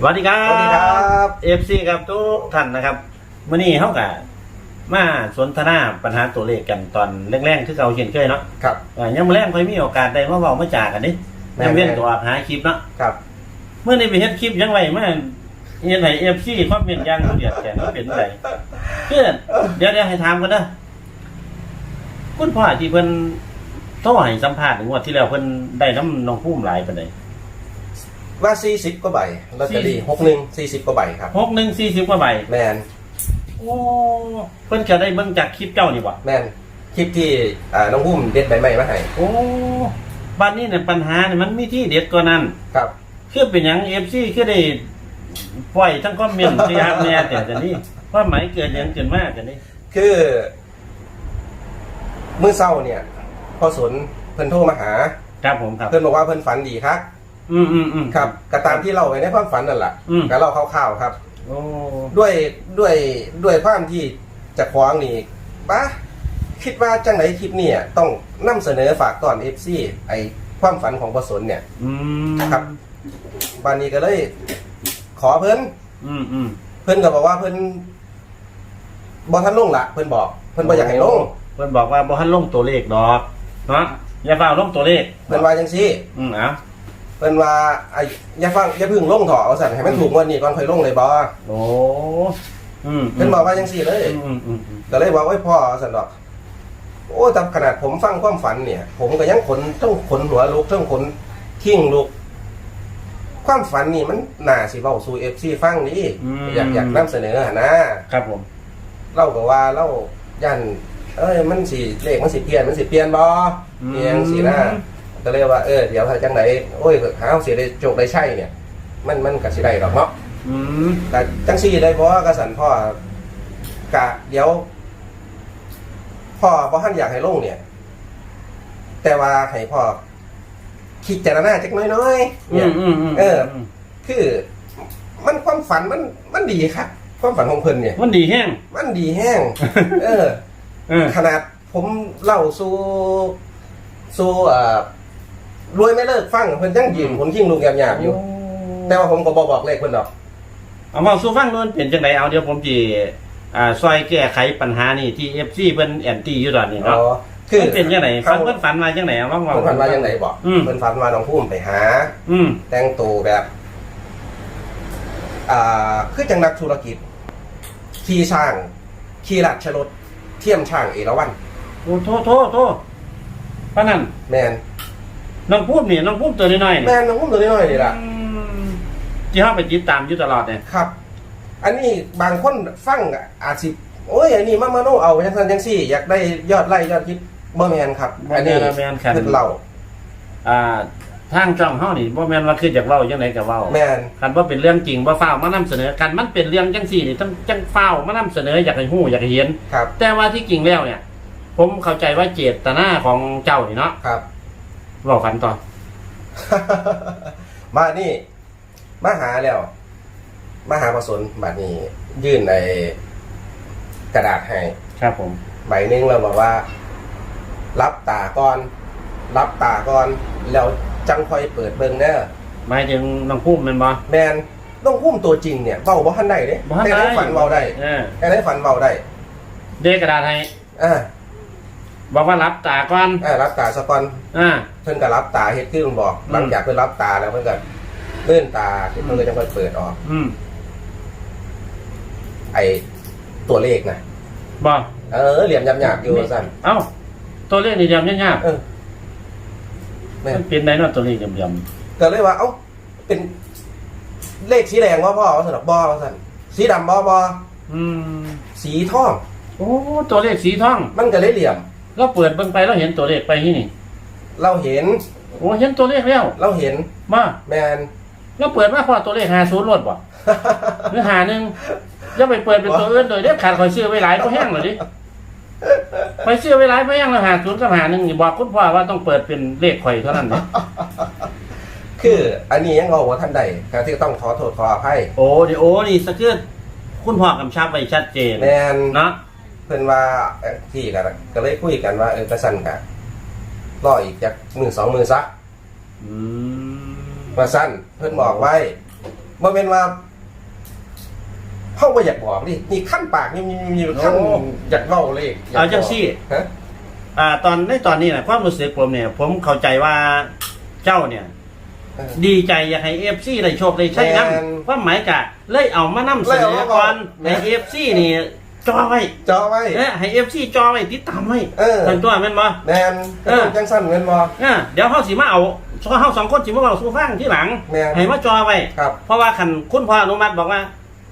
สวัสดีครับ สวัสดีครับเอฟซีครับทุกท่านนะครับมื่อนี้เขากับมาสนทนาปัญหาตัวเลขกันตอนแรกๆที่เราเห็นเคยเนาะครับเอ่อยังมาแรกค่อยมีโอกาสได้มาเว้ามาจากกันนี่แม่น ยังเว้นตัวหาคลิปเนาะครับ เมื่อนี้ไปเฮ็ดคลิปยังไงมาเฮ็ดให้เอฟซีความเป็นอยังเดือดแก่เป็นไรเพื่อนเดี๋ยวเดี๋ยวให้ถามกันนะคุณพ่อที่เพิ่นโทรให้สัมภาษณ์งวดที่แล้วเพิ่นได้น้ำน้องพุ่มหลายปานใด ว่าสี่สิบกว่าใบลอตเตอรี่หกหนึ่งสี่สิบกว่าใบครับหกหนึ่งสี่สิบกว่าใบแมนโอ้เพิ่นจะได้เบิ่งจากคลิปเจ้านี่บ่แมนคลิปที่อ่าน้องพุ่มเด็ดใบไม้มาให้โอ้บ้านนี้เนี่ยปัญหาเนี่ยมันมีที่เด็ดกว่านั้นครับคือเป็นหยังเอฟซีคือได้ปล่อยทั้งคอมเมนต์ที่ฮักแน่แต่จะนี่ว่าหมายเกิดหยังเกิดมากแต่นี่คือมื้อเศร้าเนี่ยพอสนเพิ่นโทรมาหา ครับผมครับ เพิ่นบอกว่าเพิ่นฝันดีครับ อืมอืมอืม ครับก็ตามที่เล่าไว้ในความฝันนั่นแหละอืม ก็เล่าคร่าวๆครับ โอ้ด้วยด้วยด้วยความที่จะคว้างนี่ปะคิดว่าจังไหนคลิปเนี่ย ต้องนำเสนอฝากตอน FC ไอความฝันของพอสนเนี่ย อืมครับ บานนี้ก็เลย ขอเพิ่นอืมอืม เพิ่นก็บอกว่าเพิ่นบ่ทันลงละเพิ่นบอก เพิ่นบ่อยากให้ลงเพิ่นบอกว่าบ่ทันลงตัวเลขดอกเนาะอย่าเฝ้าลงตัวเลขเพิ่นว่าจังซี่อืมเอ้า เพิ่นว่าไอ้อย่าฟังอย่าเพึ่งลงเถอะเอาสั่นให้มันถูกงวันนี้ก่อนค่อยลงเลยบ่โอ้อืมเพิ่นบอกว่าจังซี่เลยอืมอืมอืมก็เลยบอกว่าพ่อสั่นดอก โอ้แต่ขนาดผมฟังความฝันเนี่ย ผมก็ยังขนต้องขนหัวลุกต้องขนทิ้งลุก ความฝันนี่มันน่าสิเว้าสู่ FC ฟังนี่อยากอยากนำเสนอหั่นนะ ครับผม เล่าก็ว่าเล่ายันเอ้ยมันสิเลขมันสิเปลี่ยนมันสิเปลี่ยนบ่เอียงสินะ ก็เลยว่าเออเดี๋ยวถ้าจังไหนโอ้ยหาสิได้โจกได้ใช่เนี่ย มันมันก็สิได้ดอกเนาะอืมแต่จังซี่ได้บ่กระสันพ่อกะเดี๋ยวพ่อบ่ทันอยากให้ลงเนี่ย แต่ว่าให้พ่อคิดจารณาจักหน้อยๆอืเนี่ยมอืมอืมเออ คือ มันความฝันมันมันดีครับความฝันของเพิ่นเนี่ย มันดีแห้ง มันดีแห้ง เออ เออ ขนาดผมเล่าสู่สู่เอ่อ รวยไม่เลิกฟังเพิ่นยังยืนผมทิ้งลุงยามๆอยู่ แต่ว่าผมก็บ่บอกเลขเพิ่นดอก เอามาสู้ฟังนู่นเปลี่ยนจังไดเอาเดี๋ยวผมจีอ่าซอยแก้ไขปัญหานี่ที่เอฟซีเพิ่นแอนตี้อยู่ตอนนี้อ๋เนาะอคือมันเป็นจังไดเขาฟังเพิ่นฝันมาจังไดเอาลองเว่า เพิ่นฝันว่าจังไดบอกอืม เพิ่นฝันว่าน้องพุ่มไปหา อืมแต่งตัวแบบ อ่า คือจังนักธุรกิจ ขี่ช่าง ขี่ลัดชรถเทียมช่างเอราวัณโอ้โทษโทษโทษปานนั้นแมน น้องพูดนี่น้องพูดตัวน้อยๆนี่แมนน้องพุ่มตัวน้อยๆนี่ล่ะอืมที่เฮาไปติดตามอยู่ตลอดเนี่ยครับ อันนี้บางคนฟังอาจสิโอ้ยอันนี้มามาโนเอาจังซั่นจังซี่ อยากได้ยอดไล่ยอดคิดบ่แมนครับ อันนี้บ่แม่นครับเพิ่นเล่าอ่าทางช่องเฮานี่บ่แม่นว่าคือจากเว้าจังไดก็เว้าแมนคันว่าเป็นเรื่องจริงบ่ฟ้าวมานำเสนอกันมันเป็นเรื่องจังซี่นี่ต้องจังฟ้าวมานำเสนออยากให้ฮู้อยากให้เห็น ครับ แต่ว่าที่จริงแล้วเนี่ย ผมเข้าใจว่าเจตนาของเจ้านี่เนาะครับ บอกฝันต่อ มานี่ มาหาแล้ว มาหาประสนบัดนี้ ยื่นในกระดาษให้ครับผม ใบหนึงเราบอกว่า รับตาก่อน รับตาก่อน แล้วจังค่อยเปิดเบิ่งเด้อหมายถึงน้องพุ่มแมันบ่ แมนต้องพุ่มตัวจริงเนี่ยเบาบ่ทันได้เด้บ่ทันแต่ได้ได้ฝันเบาได้เออแต่ได้ฝันเบาได้เดกระดาษให้อ่าบอกว่ารับตาก่อนอ่ารับตาซะก่อนอ่า เพิ่นก็รับตาเฮ็ดคือมันบอกอืมหลังจากเพิ่นรับตาแล้วเพิ่นก็เลื่อนตาเพิ่นก็จะค่อยเปิดออก อืมไอ้ตัวเลขนะบ่เออเหลี่ยมหยาบๆอยู่ว่าซั่นเอ้า ตัวเลขนี่ยำยากเออๆแม่มันเป็นได้เนาะตัวเลขยำก็เลยว่าเอ้าเป็นเลขสีแดงว่าพ่อว่าสนอกบอว่าสันสีดำบอบอๆอืมสีทอง โอ้ตัวเลขสีทอง มันก็เลยเหลี่ยม เราเปิดเบิ่งไปเราเห็นตัวเลขไปที่นี่ เราเห็น โอ้เห็นตัวเลขแล้ว เราเห็นมาแมนเราเปิดมาพอตัวเลข50รวดบ่หรือหาหนึ่งอย่าไปเปิดเป็นตัวอื่นโดยเด็ดขาดคอยซื้อไว้หลายก็แห้งเลยดิคอยซื้อไว้หลายก็แห้งแล้วหาศูนย์กับหาหนึ่งนี่บอกคุณพ่อว่าต้องเปิดเป็นเลขข่อยเท่านั้นเนี่ยคืออันนี้ยังเอาว่าท่านใดการที่ต้องขอโทษขออภัยโอ้เดี๋ยวโอ้นี่สะเกิดคุณพ่อกำชับไว้ชัดเจนแมนเนาะเพิ่นว่าเอ่อที่กันก็เลยคุยกันว่าเออกระสันกะ รออีกจากมือสองมือซะอืมมาสั้นเพิ่นบอกไว้บ่เป็นว่าเฮาบ่อยากบอกดินี่ขั้นปากนี่มีมีมีขั้นอยากเว้าเลยกเอาจังซี่ฮะอ่าตอนในตอนนี้นะความรู้สึกผมเนี่ย ผมเข้าใจว่าเจ้าเนี่ยเออดีใจอยากให้เอฟซีได้โชคได้ใช้น้แม่นำว่าหมายกะเลยเอามานำเสนอก่อนเลยเอามาก่อนให้เอฟซีนี่ จอไว้จอไว้เอ้ยให้เอฟซีจอไว้ติดตามไว้เออทันตัวแม่นบ่แมนเออจังสั้นแม่นบ่เออเดี๋ยวเฮาสิมาเอาเฮาสองคนสิมาเอาสู่ฟังที่หลังแม่นให้มาจอไว้ครับเพราะว่าคันคุณพ่ออนุมัติบอกว่า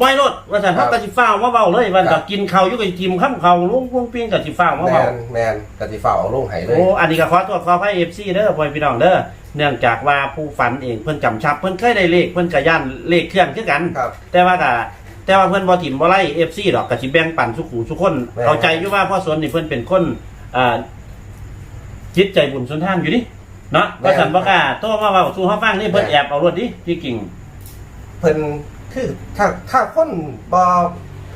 บ่อยรถว่าซั่นครัเฮาบก็สิฟ้าวมาเว้าเลยว่าครัจะบกินข้าวอยู่กับกินข้ามข้าวลุงพุงปิ้งก็สิฟ้าวมาแมเว้านแมนกติฝ่าเอาลงไห้เลยโอ้อันนี้ก็ขอตัวขอให้เอฟซีเด้อพ่อพี่น้องเด้อเนื่องจากว่าผู้ฝันเองเพิ่นจำชับเพิ่นเคยได้เลขเพิ่นก็ย่านเลขเคลื่อนคือกันครับแต่ว่าก็ แต่ว่าเพิ่นบ่ถิ่มบ่ไล่เอฟซีดอกก็สิแบ่งปันสุขูทุกคนแม่น เข้าใจอยู่ว่าพ่อสวนนี่เพิ่นเป็นคนอ่าจิตใจบุญสุนทานอยู่ดิเนาะแม่ก็นสันบ่กล้าโทรมาเว้าสู่เฮาฟังนี่เพิ่นแอบเอารถดิที่กิ่ง เพิ่นคือถ้าถ้าคนบ่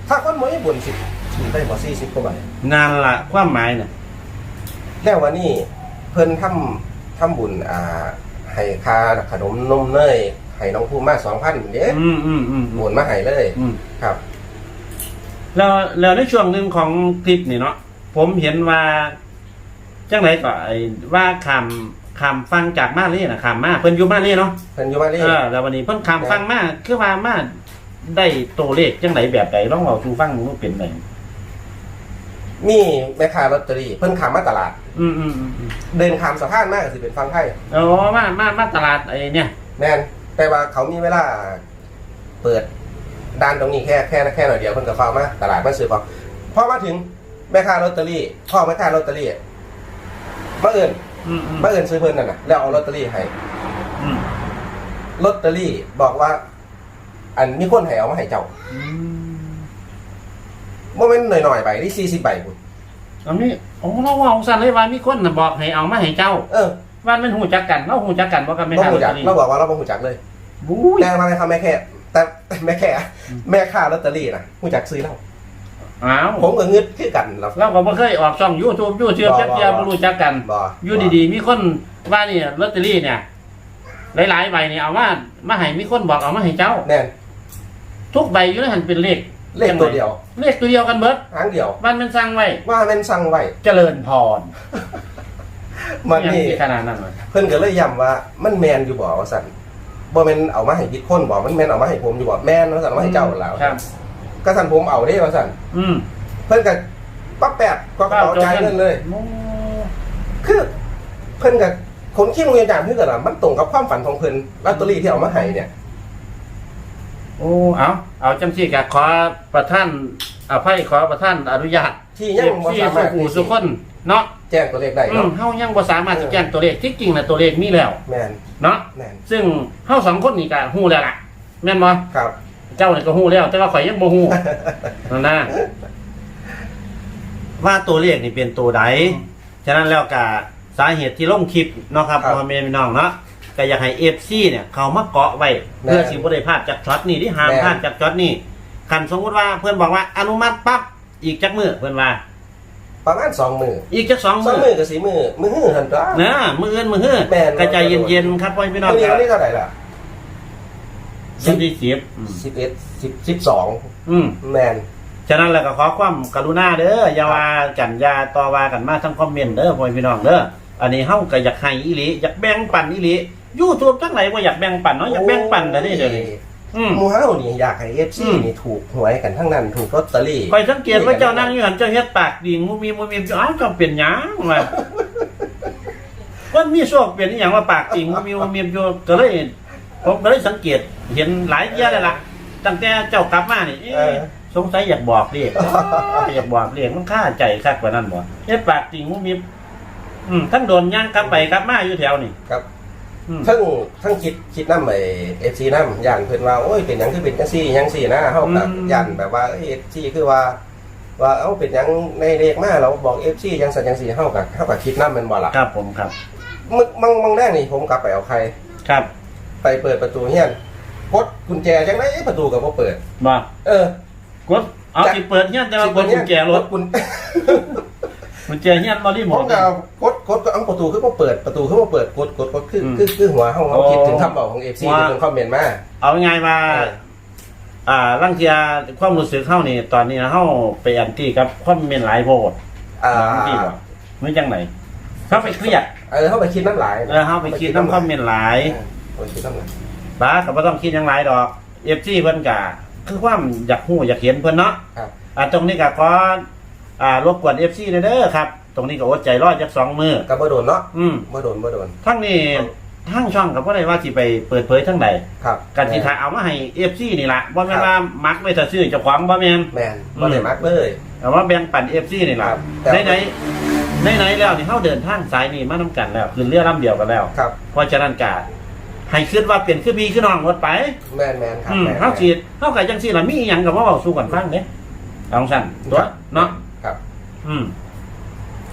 ถ้าคนบ่มีบุญสิถือได้บ่40กว่าบาทงานละความหมายน่ะแล้ววันนี้เพิ่นทำทำบุญอ่าให้ค่าขนมนมเนย ให้น้องภูมิมา2,000เด้อืมอืมอืมโอนมาให้เลยอืมครับ แล้วแล้วในช่วงหนึ่งของคลิปนี่เนาะผมเห็นว่าจังไรก็ไอ้ว่าคำคำฟังจากมาเลยนะคำมาเพิ่นอยู่มาเลยเนาะเพิ่นอยู่มานี่เออแล้ววันนี้เพิ่นคำฟังมาคือว่ามาได้ตัวเลขจังไรแบบใดลองเอาสู่ฟังดูว่าเป็นไงมีแม่ค้าลอตเตอรี่เพิ่นขามมาตลาด อืมอืมอืมอืมเดินข้ามสะพานมาก็สิเป็นฟังไทยอ๋อมามามาตลาดไอ้เนี่ย แม่น แต่ว่าเขามีเวลาเปิดด้านตรงนี้แค่แค่แค่หน่อยเดียวเพิ่นก็เข้ามาตลาดมาซื้อของพอมาถึงแม่ค้าลอตเตอรี่พ่อแม่ค้าลอตเตอรี่มาเอิญอืมอืมมาเอิญซื้อเพิ่นนั่นน่ะแล้วเอาลอตเตอรี่ให้อืมลอตเตอรี่บอกว่า อันมีคนให้เอามาให้เจ้าอืมโมเมนต์หน่อยๆใบนี่สี่สิบใบคุณอันนี้โอ้เราว่าของสันเลยว่ามีคนน่ะบอกให้เอามาให้เจ้า เออ ว่ามันหูจักกันเราหูจักกันบ่กันไม่เราทันหูจักลอตเตอรี่เราบอกว่าเราบ่หูจักเลยบุ้ยแต่มาเลยครับแม่แค่ แต่แม่แค่แม่ค้าลอตเตอรี่นะหูจักซื้อเราอ้าวผมก็งึดคือกันเราเราก็บ่เคยออกช่อง YouTube ยูเทียบบ่จักเทียบบ่บ่รู้จักกันบ่อยู่ดีๆ มีคนว่านี่ลอตเตอรี่เนี่ยหลายๆใบนี่เอามามาให้มีคนบอกเอามาให้เจ้าแน่นทุกใบอยู่ในหันเป็นเลขเลขตัวเดียว เลขตัวเดียวกันเบิดหางเดียวบ้านมันสั่งไว้ว่าแม่นสั่งไว้เจริญพร มันยังนี่สิขนาดนั้นวะเพิ่นก็เลยย้ำว่ามันแมนอยู่บ่ว่าสั่นบ่แม่นเอามาให้พิดคนบ่มันแม่นเอามาให้ผมอยู่บ่แม่นว่าสั่นเอามาให้เจ้าแล้วครับก็สั่นผมเอาเด้ว่าสั่นอืมเพิ่นก็ปั๊บแปดก็กระเป๋าจ่ายเงินเลยโอ้คือเพิ่นกับคนขี้โรงเรียนจางคือกันล่ะมันตรงกับความฝันของเพิ่นลอตเตอรี่ที่เอามาให้เนี่ยโอ้ เอา เอาจังซี่ก็ขอประท่านอภัยขอประท่านอนุญาตที่ยังบ่ที่สาสุมารถขุสุคนเนาะ แจ้งตัวเลขได้อืเนาะมเฮายังบ่สามารถจะแจ้งตัวเลขที่จริงน่ะตัวเลขมีแล้ว แม่นเนาะแม่นซึ่งเฮาสองคนนี่ก็ฮู้แล้วล่ะ แม่นบ่ครับ เจ้านี่ก็ฮู้แล้ว แต่ว่าข่อยยังบ่ฮู้ นั่นนะ ว่าตัวเลขนี่เป็นตัวใด ฉะนั้นแล้วก็สาเหตุที่ลงคลิปเนาะครับครับพ่อแม่พี่น้องเนาะก็อยากให้ FC เนี่ย เขามาเกาะไว้ แม่นเพื่อสิบ่ได้พลาดจากช็อตนี้ที่ห้ามแม่น พลาดจากช็อตนี้คันสมมุติว่าเพื่อนบอกว่าอนุมัติปั๊บอีกจักมือเพื่อนว่า ประมาณสองมืออีกจักสองสอมืงอมือกับสีมือมือหื้อหันตัว นะมืออื่นมือฮื้อแม่น กระใจเย็นๆครับพ่อพี่น้องวันนี้ครัวับนนี้เท่าไหร่ล่ะวันที่สิบอืมสิบเอ็ดสิบสิบสองอืม แมน ฉะนั้นแล้วก็ขอความกรุณาเด้ออย่าว่ากันอย่าต่อว่ากันมาทั้งคอมเมนต์เด้อพ่อพี่น้องเด้ออันนี้เฮาก็อยากให้อีหลีอยากแบ่งปันอีหลี YouTube จังไหนบ่อยากแบ่งปันเนาะอยากแบ่งปันแต่นี่เดี๋ยวนี้ อืม หมูเฮานี่อยากให้เอฟซีอืม นี่ถูกหวยกันทั้งนั้นถูกลอตเตอรี่คอยสังเกตว่าเจ้านั่งอยู่หันเจ้าเฮ็ดปากดิ่งมุมีมุมีอ้าวเจ้าเป็นหยังวะว่ามีโชคเป็นอหย่างว่าปากดิ่งมุมีมุมีอยู่ก็เลยผมก็เลยสังเกต เห็นหลายเที่ยเลยล่ะตั้งแต่เจ้ากลับมานี่เอ๊ะเออสงสัยอยากบอกเรียกอยากบอกเรียกมันค่าใจคักกว่านั้นบ่เฮ็ดปากดิ่งมุมีอืมทั้งโดนย่างกลับไปกลับมาอยู่แถวนี่ ครับ อืม ทั้งทั้งคิดคิดน้ำไอเอฟซีน้ำย่านเพิ่นว่าโอ้ยเป็นหยังคือเป็นจังซี่หยังซี่นะเฮากับย่านแบบว่าเอฟซีคือว่า ว่าเอ้าเป็นหยังในเลขมาเราบอกเอฟซียังสันยังซี่เฮากับเฮากับคิดน้ำแมันบ่ล่ะครับผมครับ มึกมังมังแรกนี่ผมกลับไปเอาใคร ครับไปเปิดประตูเฮียนกดกุญแจจังไดประตูก็บ่เปิดบ่เออกดเอาสิเปิดเฮียนแต่ว่ากดกุญแจรถกุญ มันเจอเฮียนบอดี้หผมมดก็กดกดก็เอาประตูขึ้นมาเปิดประตูขึ้นมาเปิดกดกดกดคืออืมคือคือหัวเขาเขาโอ้คิดถึงคำบอกของเอฟซีว่าเป็นคอมเมนต์มา เอาไงมาเอออ่าร่างเทียความรู้สึกเข้านี่ ตอนนี้เข้าไปอันตี้กับความเมนหลายโพดอ่าบางที่บ่ไม่จังไหนเข้าไปเครียดเออเขาไปคิดน้ำหลายเออเข้าไปคิดน้ำความเมนหลาย เออไปคิดน้ำหลายบ้าก็บ่ต้องคิดหยังหลายดอกเอฟซีเพิ่นกะคือความอยากหู้อยากเห็นเพิ่นเนาะครับ อ่าตรงนี้ก็ขอ อ่ารบกวนเอฟซีเด้อครับ ตรงนี้ก็อดใจรอจักสองมือกับบ่โดนเนาะอืมบ่โดนบ่โดน ทั้งนี้ทั้งช่องก็บ่ได้ว่าสิไปเปิดเผยทั้งใดครับกันสิถ่ายเอามาให้เอฟซีนี่ล่ะบ่แม่นว่ามักไว้แต่ซื้อเจ้าของบ่แม่นแมนบ่ได้มักเลยเอามาแบ่งปันเอฟซีนี่ล่ะครับแต่ไหนไหนไหนไหนๆแล้วนี่เฮาเดินทางสายนี้มานํกันแล้วขึ้นเรือลำเดียวกันแล้วครับเพราะฉะนั้นกะให้คิดว่าเปลี่ยนคือพี่คือน้องหมดไปแมนแมนครับอืมแมนเฮาสิเฮาก็จังซี่ล่ะมีอีหยังก็มาเว้าสู่กันฟังเด้เอาซั่นตัวเนาะ ครับ อืม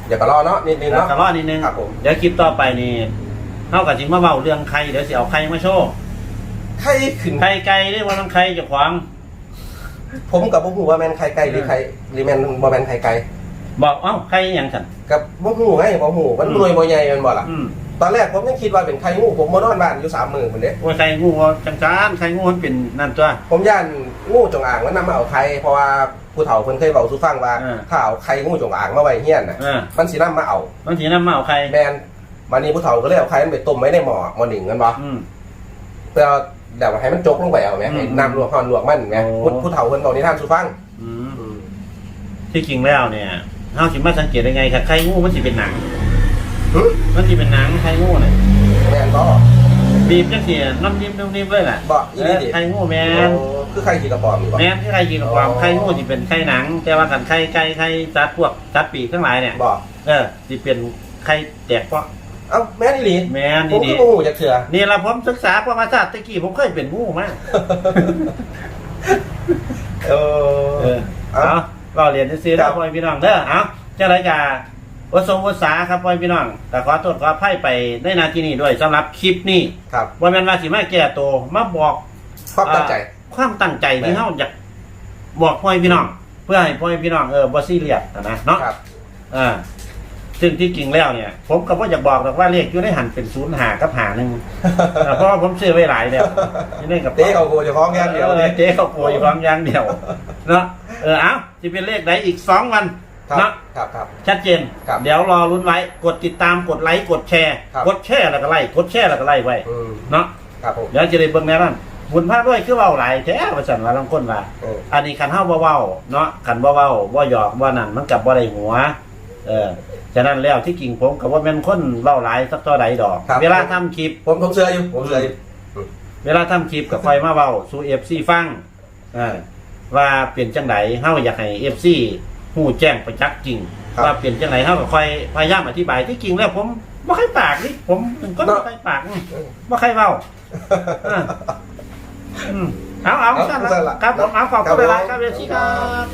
เดี๋ยวก็รอเนาะนิดนึงแล้วเนาะ ก็รอนิดนึงครับผม เดี๋ยวคลิปต่อไปนี่เฮาก็สิมาเว้าเรื่องไข่เดี๋ยวสิเอาไข่มาโชว์ไข่ขึ้น ไข่ไก่ได้บ่ต้องไข่เจ้าของผมกับบ่ฮู้ว่าแมนไข่ไก่หรือไข่หรือแมนบ่แมนไข่ไก่บอกเอ้าไข่หยังซั่นกับบ่ฮู้ไงบ่ฮู้มันอืม รวยบ่ใหญ่แมันบ่ล่ะ อืม ตอนแรกผมยังคิดว่าเป็นไข่งูผมมานอนบ้านอยู่สามมื้อพุ่นเด้ว่าไข่งูจังจานไข่งูมันเป็นนั่นตัวผมย่านงูจงอางมันนำมาเอาไข่เพราะว่าผู้เฒ่าเพิ่นเคยเว้าสู่ฟังว่าอ่าถ้าเอาไข่งูจงอางมาไว้เฮียนน่ะอ่ามันสินำมาเอาบางทีน้ำมาเอาไข่แมนวันนี้ผู้เฒ่าก็เลยเอาไข่มันไปต้มไว้ในหม้อหม้อหนึ่งกันบ่อืมเพื่อเดี๋ยวให้มันจกลงไปเอาไหมอืมให้น้ำลวกหอนลวกมันไหมโอ้ผู้ผู้เฒ่าเพิ่นบอกนิทานสู่ฟังอืมที่จริงแล้วเนี่ยเฮาสิมาสังเกตได้ไงครับไข่งูมันสิเป็นหนังหึ มันสิเป็นหนังไข่งูเนี่ยแมนบ่บีบจังซี่น้ำนิ่มน้ำนิ่มเลยแหละบ่อีเอนี่อดิไข่งูแมนโอ้คือไข่ขี้กระป๋อมนี่บ่แมนที่ไข่กินกับความอ๋อไข่งูสิเป็นไข่หนัง แต่ว่ากันไข่ไก่ไข่จัดพวกจัดปีกทั้งหลายเนี่ยบ่เออสิเป็นไข่แตกเพราะเอ้าแม่นอีหลีแมนผมดีก็บ่ฮู้จักเทื่อๆนี่ละผมศึกษาประวัติศาสตร์ตะกี้ผมเคยเป็นงูมาเอเอออ เอาเอาก็เรียนซื้อๆครันะบพ่อพี่น้องเด้อเอาเจ้าไรกา วัสงวัสาครับพ่อพี่น้องแต่ขอโทษขออภัยไปในนาทีนี้ด้วยสำหรับคลิปนี้ครับว่าแม่นว่าสิมาแก้ตัวมาบอกความตั้งใจ ความตั้งใจที่แม่เฮาอยากบอกพ่อพี่น้อง เพื่อให้พ่อพี่น้องเออบ่ซีเรียสนะเนาะครับอ่าซึ่งที่จริงแล้วเนี่ย ผมก็บ่อยากบอกหรอกว่าเลขอยู่ในหันเป็นศูนย์หากับหาหนึ่งอ่าเพราะว่าผมซื้อไว้หลายแล้วอยู่ในกับเตะเอาโกจะฟ้องอย่างเดียวเอเลอยเจ๊เขาป่วยความอยางเดียวเนาะเออเอาจะเป็นเลขไหนอีกสองวันครับเนาะครับครับ ชัดเจน ครับเดี๋ยวรอรุ้นไว้ กดติดตาม กดไลค์ กดแชร์ ครับ กดแชร์แล้วก็ไลค์ กดแชร์แล้วก็ไลค์ไว้ อืมเนาะ ครับผม เดี๋ยวจะได้เบิ่งแน่นอนบุญพาด้วยคือเว้าหลายแท้ว่าซั่นว่าลางคนว่า เออ อันนี้คันเฮาบ่เว้าเนาะคันบ่เว้าบ่หยอกบ่นั่นมันกับบ่ได้หัว เออ ฉะนั้นแล้วที่จริงผมก็บ่แม่นคนเว้าหลายสักเท่าใดดอก ครับ เวลาทำคลิป ผมผมเชื่ออยู่ผมเชื่ออยู่เวลาทำคลิปกับคอยมาเว้าสู่ FC ฟังเออว่าเปลี่ยนจังไดเฮาอยากให้ FC ฮู้แจ้งประจักษ์จริง ครับว่าเปลี่ยนจังไดเฮาก็คอยพยายามอธิบายที่จริงแล้วผมบ่ค่อยปากนี่ผมเป็นคนเนาะบ่ค่อยปากอืมบ่ค่อยเว้าอ่าอืมเอาเอาเอาซั่นซั่นละล่ะครับผมเอาขอบครัคุบณหลายผมๆครับเอฟซีครับ